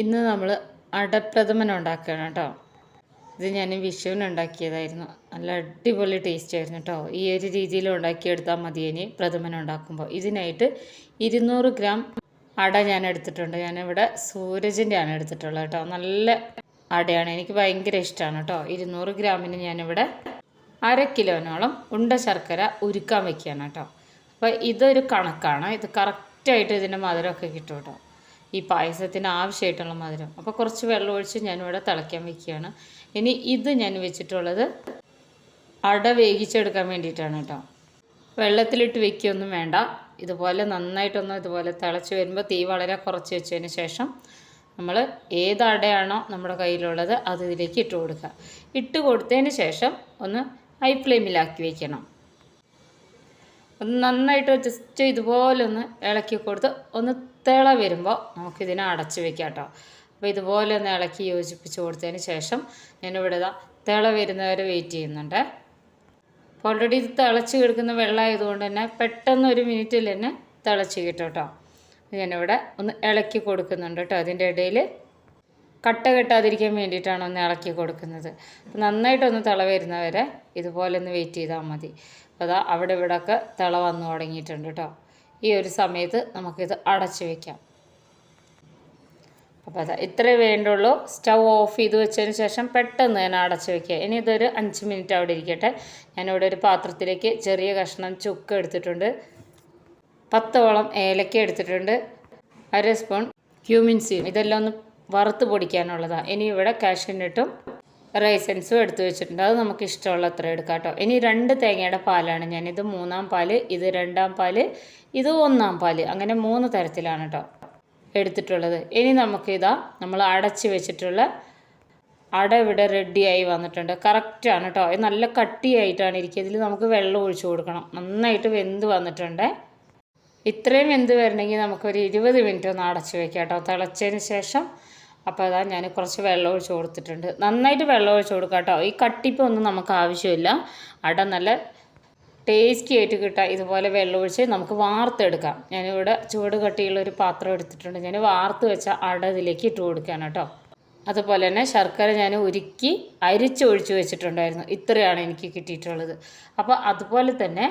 ഇന്ന് നമ്മൾ അടപ്രഥമൻ ഉണ്ടാക്കുകയാണ് കേട്ടോ. ഇത് ഞാൻ വിഷുവിന് ഉണ്ടാക്കിയതായിരുന്നു നല്ല അടിപൊളി ടേസ്റ്റ് ആയിരുന്നു കേട്ടോ. ഈ ഒരു രീതിയിൽ ഉണ്ടാക്കിയെടുത്താൽ മതി ഇനി പ്രഥമൻ ഉണ്ടാക്കുമ്പോൾ ഇതിനായിട്ട് ഇരുന്നൂറ് ഗ്രാം അട ഞാൻ എടുത്തിട്ടുണ്ട്. ഞാനിവിടെ സൂരജിന്റെ ആണ് എടുത്തിട്ടുള്ളത് കേട്ടോ. നല്ല അടയാണ്. എനിക്ക് ഭയങ്കര ഇഷ്ടമാണ് കേട്ടോ. ഇരുന്നൂറ് ഗ്രാമിന് ഞാനിവിടെ അര കിലോനോളം ഉണ്ട ശർക്കര ഉരുക്കാൻ വെക്കുകയാണ് കേട്ടോ. അപ്പോൾ ഇതൊരു കണക്കാണ്. ഇത് കറക്റ്റായിട്ട് ഇതിന്റെ മധുരമൊക്കെ കിട്ടും കേട്ടോ. ഈ പായസത്തിന് ആവശ്യമായിട്ടുള്ള മധുരം. അപ്പോൾ കുറച്ച് വെള്ളം ഒഴിച്ച് ഞാനിവിടെ തിളയ്ക്കാൻ വെക്കുകയാണ്. ഇനി ഇത് ഞാൻ വെച്ചിട്ടുള്ളത് അട വേവിച്ചെടുക്കാൻ വേണ്ടിയിട്ടാണ് കേട്ടോ. വെള്ളത്തിലിട്ട് വെക്കുകയൊന്നും വേണ്ട. ഇതുപോലെ നന്നായിട്ടൊന്ന് ഇതുപോലെ തിളച്ച് വരുമ്പോൾ തീ വളരെ കുറച്ച് വെച്ചതിന് ശേഷം നമ്മൾ ഏത് അടയാണോ നമ്മുടെ കയ്യിലുള്ളത് അത് ഇതിലേക്ക് ഇട്ട് കൊടുക്കുക. ഇട്ട് കൊടുത്തതിന് ശേഷം ഒന്ന് ഹൈ ഫ്ലെയിമിലാക്കി വെക്കണം. ഒന്ന് നന്നായിട്ട് ജസ്റ്റ് ഇതുപോലെ ഒന്ന് ഇളക്കി കൊടുത്ത് ഒന്ന് തിള വരുമ്പോൾ നമുക്കിതിനെ അടച്ചു വെക്കാം കേട്ടോ. അപ്പോൾ ഇതുപോലെ ഒന്ന് ഇളക്കി യോജിപ്പിച്ച് കൊടുത്തതിന് ശേഷം ഞാനിവിടെ തിള വരുന്നവരെ വെയിറ്റ് ചെയ്യുന്നുണ്ട്. അപ്പോൾ ഓൾറെഡി ഇത് തിളച്ച് കിടക്കുന്ന വെള്ളമായതുകൊണ്ട് തന്നെ പെട്ടെന്ന് ഒരു മിനിറ്റിൽ തന്നെ തിളച്ച് കിട്ടും കേട്ടോ. ഞാനിവിടെ ഒന്ന് ഇളക്കി കൊടുക്കുന്നുണ്ട് കേട്ടോ അതിന്റെ ഇടയിൽ. കട്ട കെട്ടാതിരിക്കാൻ വേണ്ടിയിട്ടാണ് ഒന്ന് ഇളക്കി കൊടുക്കുന്നത്. അപ്പോൾ നന്നായിട്ടൊന്ന് തിള വരുന്നവരെ ഇതുപോലെ ഒന്ന് വെയിറ്റ് ചെയ്താൽ മതി. അപ്പോൾ അതാ അവിടെ ഇവിടെയൊക്കെ തിള വന്നു തുടങ്ങിയിട്ടുണ്ട് കേട്ടോ. ഈ ഒരു സമയത്ത് നമുക്കിത് അടച്ചു വയ്ക്കാം അപ്പോൾ അതാ ഇത്രേ വേണ്ടുള്ളൂ. സ്റ്റൗ ഓഫ് ചെയ്ത് വെച്ചതിന് ശേഷം പെട്ടെന്ന് ഞാൻ അടച്ചു വെക്കുക. ഇനി ഇതൊരു അഞ്ച് മിനിറ്റ് അവിടെ ഇരിക്കട്ടെ. ഞാനിവിടെ ഒരു പാത്രത്തിലേക്ക് ചെറിയ കഷ്ണം ചുക്ക് എടുത്തിട്ടുണ്ട്. പത്തോളം ഏലക്ക എടുത്തിട്ടുണ്ട്. അര സ്പൂൺ ക്യൂമിൻ സീം ഇതെല്ലാം ഒന്ന് വറുത്ത് പൊടിക്കാനുള്ളതാണ് ഇനി ഇവിടെ കാഷ്യൂനട്ടും റൈസൻസും എടുത്തു വെച്ചിട്ടുണ്ട്. അത് നമുക്ക് ഇഷ്ടമുള്ള അത്ര എടുക്കാം കേട്ടോ. ഇനി രണ്ട് തേങ്ങയുടെ പാലാണ് ഞാൻ. ഇത് മൂന്നാം പാൽ ഇത് രണ്ടാം പാൽ ഇത് ഒന്നാം പാൽ. അങ്ങനെ മൂന്ന് തരത്തിലാണ് കേട്ടോ എടുത്തിട്ടുള്ളത്. ഇനി നമുക്കിതാ നമ്മൾ അടച്ച് വെച്ചിട്ടുള്ള അട ഇവിടെ റെഡിയായി വന്നിട്ടുണ്ട്. കറക്റ്റാണ് കേട്ടോ. ഇത് നല്ല കട്ടിയായിട്ടാണ് ഇരിക്കുക ഇതിൽ നമുക്ക് വെള്ളം ഒഴിച്ചു കൊടുക്കണം. നന്നായിട്ട് വെന്ത് വന്നിട്ടുണ്ട്. ഇത്രയും വെന്ത് വരണമെങ്കിൽ നമുക്കൊരു ഇരുപത് മിനിറ്റ് ഒന്ന് അടച്ച് വെക്കാം കേട്ടോ. തിളച്ചതിന് ശേഷം അപ്പോൾ അതാ ഞാൻ കുറച്ച് വെള്ളം ഒഴിച്ച് കൊടുത്തിട്ടുണ്ട്. നന്നായിട്ട് വെള്ളം ഒഴിച്ച് കൊടുക്കാം കേട്ടോ ഈ കട്ടിപ്പൊന്നും നമുക്ക് ആവശ്യമില്ല. അട നല്ല ടേസ്റ്റി ആയിട്ട് കിട്ടാം. ഇതുപോലെ വെള്ളം ഒഴിച്ച് നമുക്ക് വാർത്തെടുക്കാം. ഞാനിവിടെ ചൂട് കട്ടിയുള്ള ഒരു പാത്രം എടുത്തിട്ടുണ്ട്. ഞാൻ വാർത്ത് വെച്ച അട ഇതിലേക്ക് ഇട്ട് കൊടുക്കുകയാണ് കേട്ടോ അതുപോലെ തന്നെ ശർക്കര ഞാൻ ഉരുക്കി അരിച്ചൊഴിച്ച് വെച്ചിട്ടുണ്ടായിരുന്നു. ഇത്രയാണ് എനിക്ക് കിട്ടിയിട്ടുള്ളത്. അപ്പോൾ അതുപോലെ തന്നെ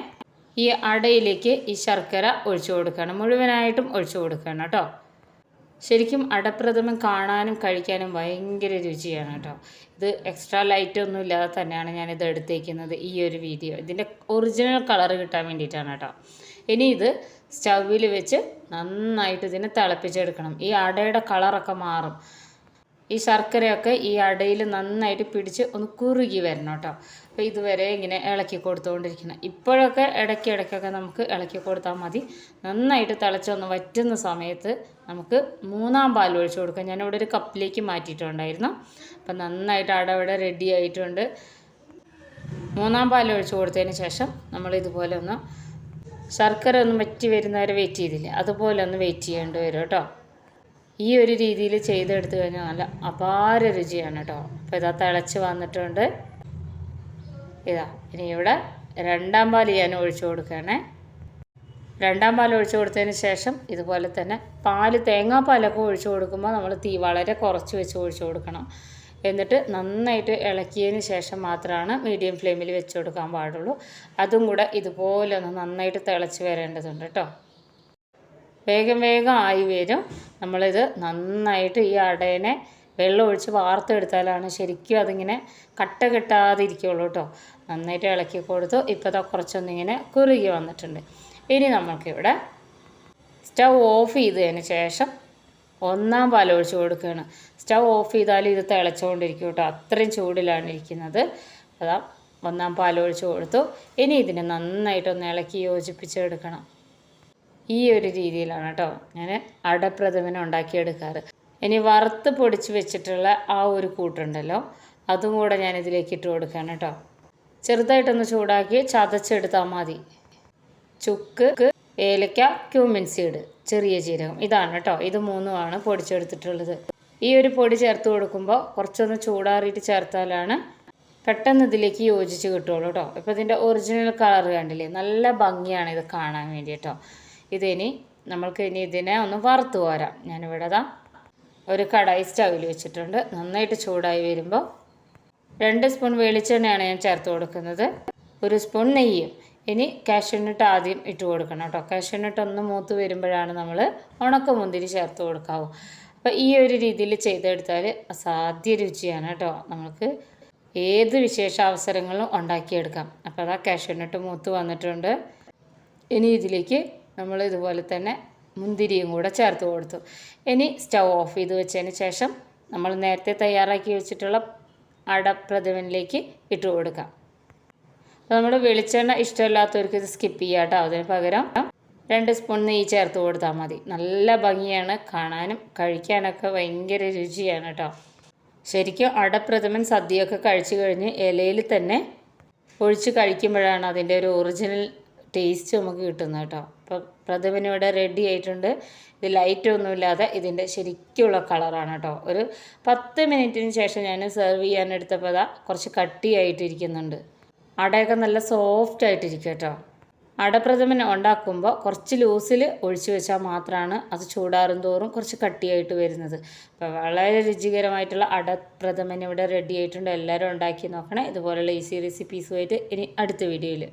ഈ അടയിലേക്ക് ഈ ശർക്കര ഒഴിച്ചു കൊടുക്കണം. മുഴുവനായിട്ടും ഒഴിച്ചു കൊടുക്കണം കേട്ടോ ശരിക്കും അടപ്രഥമൻ കാണാനും കഴിക്കാനും ഭയങ്കര രുചിയാണ് കേട്ടോ. ഇത് എക്സ്ട്രാ ലൈറ്റ് ഒന്നും ഇല്ലാതെ തന്നെയാണ് ഞാനിത് എടുത്തേക്കുന്നത് ഈ ഒരു വീഡിയോ ഇതിന്റെ ഒറിജിനൽ കളർ കിട്ടാൻ വേണ്ടിയിട്ടാണ് കേട്ടോ. ഇനി ഇത് സ്റ്റൗവിൽ വെച്ച് നന്നായിട്ട് ഇതിനെ തിളപ്പിച്ചെടുക്കണം. ഈ അടയുടെ കളറൊക്കെ മാറും. ഈ ശർക്കരയൊക്കെ ഈ അടയിൽ നന്നായിട്ട് പിടിച്ച് ഒന്ന് കുറുകി വരണം കേട്ടോ. അപ്പോൾ ഇതുവരെ ഇങ്ങനെ ഇളക്കി കൊടുത്തുകൊണ്ടിരിക്കണം. ഇപ്പോഴൊക്കെ ഇടയ്ക്ക് ഇടയ്ക്കൊക്കെ നമുക്ക് ഇളക്കി കൊടുത്താൽ മതി. നന്നായിട്ട് തിളച്ചൊന്ന് വറ്റുന്ന സമയത്ത് നമുക്ക് മൂന്നാം പാൽ ഒഴിച്ചു കൊടുക്കാം. ഞാനിവിടെ ഒരു കപ്പിലേക്ക് മാറ്റിയിട്ടുണ്ടായിരുന്നു. അപ്പം നന്നായിട്ട് അട ഇവിടെ റെഡി ആയിട്ടുണ്ട്. മൂന്നാം പാൽ ഒഴിച്ചു കൊടുത്തതിന് ശേഷം നമ്മൾ ഇതുപോലെ ഒന്ന് ശർക്കര ഒന്ന് വറ്റി വരുന്നവരെ വെയിറ്റ് ചെയ്തില്ലേ? അതുപോലെ ഒന്ന് വെയിറ്റ് ചെയ്യേണ്ടി വരും കേട്ടോ. ഈ ഒരു രീതിയിൽ ചെയ്തെടുത്തു കഴിഞ്ഞാൽ നല്ല അപാര രുചിയാണ് കേട്ടോ. അപ്പോൾ ഇതാ തിളച്ച് വന്നിട്ടുണ്ട്. ഇതാ ഇനി ഇവിടെ രണ്ടാം പാൽ ഞാൻ ഒഴിച്ചു കൊടുക്കുകയാണേ. രണ്ടാം പാൽ ഒഴിച്ചു കൊടുത്തതിന് ശേഷം ഇതുപോലെ തന്നെ പാൽ തേങ്ങാപ്പാലൊക്കെ ഒഴിച്ചു കൊടുക്കുമ്പോൾ നമ്മൾ തീ വളരെ കുറച്ച് വെച്ച് ഒഴിച്ചു കൊടുക്കണം. എന്നിട്ട് നന്നായിട്ട് ഇളക്കിയതിന് ശേഷം മാത്രമാണ് മീഡിയം ഫ്ലെയിമിൽ വെച്ച് കൊടുക്കാൻ പാടുള്ളൂ. അതും കൂടെ ഇതുപോലെ ഒന്ന് നന്നായിട്ട് തിളച്ച് വരേണ്ടതുണ്ട് കേട്ടോ. വേഗം വേഗം ആയി വരും. നമ്മളിത് നന്നായിട്ട് ഈ അടേനെ വെള്ളം ഒഴിച്ച് വാർത്തെടുത്താലാണ് ശരിക്കും അതിങ്ങനെ കട്ട കിട്ടാതിരിക്കുള്ളൂ കേട്ടോ. നന്നായിട്ട് ഇളക്കി കൊടുത്തു. ഇപ്പോൾ കുറച്ചൊന്നിങ്ങനെ കുറുകി വന്നിട്ടുണ്ട്. ഇനി നമ്മൾക്കിവിടെ സ്റ്റവ് ഓഫ് ചെയ്തതിന് ശേഷം ഒന്നാം പാൽ ഒഴിച്ച് കൊടുക്കുകയാണ്. സ്റ്റവ് ഓഫ് ചെയ്താൽ ഇത് തിളച്ചുകൊണ്ടിരിക്കും കേട്ടോ. അത്രയും ചൂടിലാണ് ഇരിക്കുന്നത്. അതാ ഒന്നാം പാൽ ഒഴിച്ച് കൊടുത്തു. ഇനി ഇതിനെ നന്നായിട്ടൊന്ന് ഇളക്കി യോജിപ്പിച്ചെടുക്കണം. ഈ ഒരു രീതിയിലാണ് കേട്ടോ ഞാൻ അടപ്രഥമന ഉണ്ടാക്കിയെടുക്കാറ്. ഇനി വറുത്ത് പൊടിച്ച് വെച്ചിട്ടുള്ള ആ ഒരു കൂട്ടുണ്ടല്ലോ അതും കൂടെ ഞാൻ ഇതിലേക്ക് ഇട്ട് കൊടുക്കുകയാണ് കേട്ടോ. ചെറുതായിട്ടൊന്ന് ചൂടാക്കി ചതച്ചെടുത്താൽ മതി. ചുക്ക് ഏലക്ക ക്യൂമിൻ സീഡ് ചെറിയ ജീരകം. ഇതാണ് കേട്ടോ ഇത് മൂന്നുമാണ് പൊടിച്ചെടുത്തിട്ടുള്ളത്. ഈ ഒരു പൊടി ചേർത്ത് കൊടുക്കുമ്പോൾ കുറച്ചൊന്ന് ചൂടാറിയിട്ട് ചേർത്താലാണ് പെട്ടെന്ന് ഇതിലേക്ക് യോജിച്ച് കിട്ടുള്ളൂ കേട്ടോ. ഇപ്പോൾ ഇതിന്റെ ഒറിജിനൽ കളർ കണ്ടില്ലേ നല്ല ഭംഗിയാണ് ഇത് കാണാൻ വേണ്ടി കേട്ടോ ഇതിനി നമ്മൾക്ക് ഇനി ഇതിനെ ഒന്ന് വറുത്ത് പോരാം ഞാനിവിടെ ദാ ഒരു കടായി സ്റ്റവിൽ വെച്ചിട്ടുണ്ട്. നന്നായിട്ട് ചൂടായി വരുമ്പോൾ രണ്ട് സ്പൂൺ വെളിച്ചെണ്ണയാണ് ഞാൻ ചേർത്ത് കൊടുക്കുന്നത്. ഒരു സ്പൂൺ നെയ്യും. ഇനി കാഷ്യൂനട്ട് ആദ്യം ഇട്ട് കൊടുക്കണം കേട്ടോ. കാഷ്യൂനട്ട് ഒന്ന് മൂത്ത് വരുമ്പോഴാണ് നമ്മൾ ഉണക്കമുന്തിരി ചേർത്ത് കൊടുക്കാവൂ. അപ്പോൾ ഈ ഒരു രീതിയിൽ ചെയ്തെടുത്താൽ അസാധ്യ രുചിയാണ് കേട്ടോ. നമുക്ക് ഏത് വിശേഷ അവസരങ്ങളും ഉണ്ടാക്കിയെടുക്കാം. അപ്പോൾ അതാ കാഷ്യൂനട്ട് മൂത്ത് വന്നിട്ടുണ്ട്. ഇനി ഇതിലേക്ക് നമ്മൾ ഇതുപോലെ തന്നെ മുന്തിരിയും കൂടെ ചേർത്ത് കൊടുത്തു. ഇനി സ്റ്റൗ ഓഫ് ചെയ്ത് വെച്ചതിന് ശേഷം നമ്മൾ നേരത്തെ തയ്യാറാക്കി വെച്ചിട്ടുള്ള അടപ്രഥമനിലേക്ക് ഇട്ട് കൊടുക്കാം. അപ്പോൾ നമ്മൾ വെളിച്ചെണ്ണ ഇഷ്ടമില്ലാത്തവർക്ക് ഇത് സ്കിപ്പ് ചെയ്യാം കേട്ടോ. അതിന് പകരം രണ്ട് സ്പൂൺ നെയ്യ് ചേർത്ത് കൊടുത്താൽ മതി. നല്ല ഭംഗിയാണ്. കാണാനും കഴിക്കാനൊക്കെ ഭയങ്കര രുചിയാണ് കേട്ടോ. ശരിക്കും അടപ്രഥമൻ സദ്യയൊക്കെ കഴിച്ചു കഴിഞ്ഞ് ഇലയിൽ തന്നെ ഒഴിച്ച് കഴിക്കുമ്പോഴാണ് അതിന്റെ ഒരു ഒറിജിനൽ ടേസ്റ്റ് നമുക്ക് കിട്ടുന്നത് കേട്ടോ. അപ്പോൾ പ്രഥമൻ ഇവിടെ റെഡി ആയിട്ടുണ്ട്. ഇത് ലൈറ്റ് ഒന്നുമില്ലാതെ ഇതിന്റെ ശരിക്കുള്ള കളറാണ് കേട്ടോ. ഒരു പത്ത് മിനിറ്റിന് ശേഷം ഞാൻ സെർവ് ചെയ്യാൻ എടുത്തപ്പോൾ അതാ കുറച്ച് കട്ടിയായിട്ടിരിക്കുന്നുണ്ട്. അടയൊക്കെ നല്ല സോഫ്റ്റ് ആയിട്ടിരിക്കും കേട്ടോ. അടപ്രഥമൻ ഉണ്ടാക്കുമ്പോൾ കുറച്ച് ലൂസിൽ ഒഴിച്ചു വെച്ചാൽ മാത്രമാണ് അത് ചൂടാറും തോറും കുറച്ച് കട്ടിയായിട്ട് വരുന്നത്. അപ്പോൾ വളരെ രുചികരമായിട്ടുള്ള അടപ്രഥമൻ ഇവിടെ റെഡി ആയിട്ടുണ്ട്. എല്ലാവരും ഉണ്ടാക്കി നോക്കണേ. ഇതുപോലുള്ള ഈസി റെസിപ്പീസുമായിട്ട് ഇനി അടുത്ത വീഡിയോയിൽ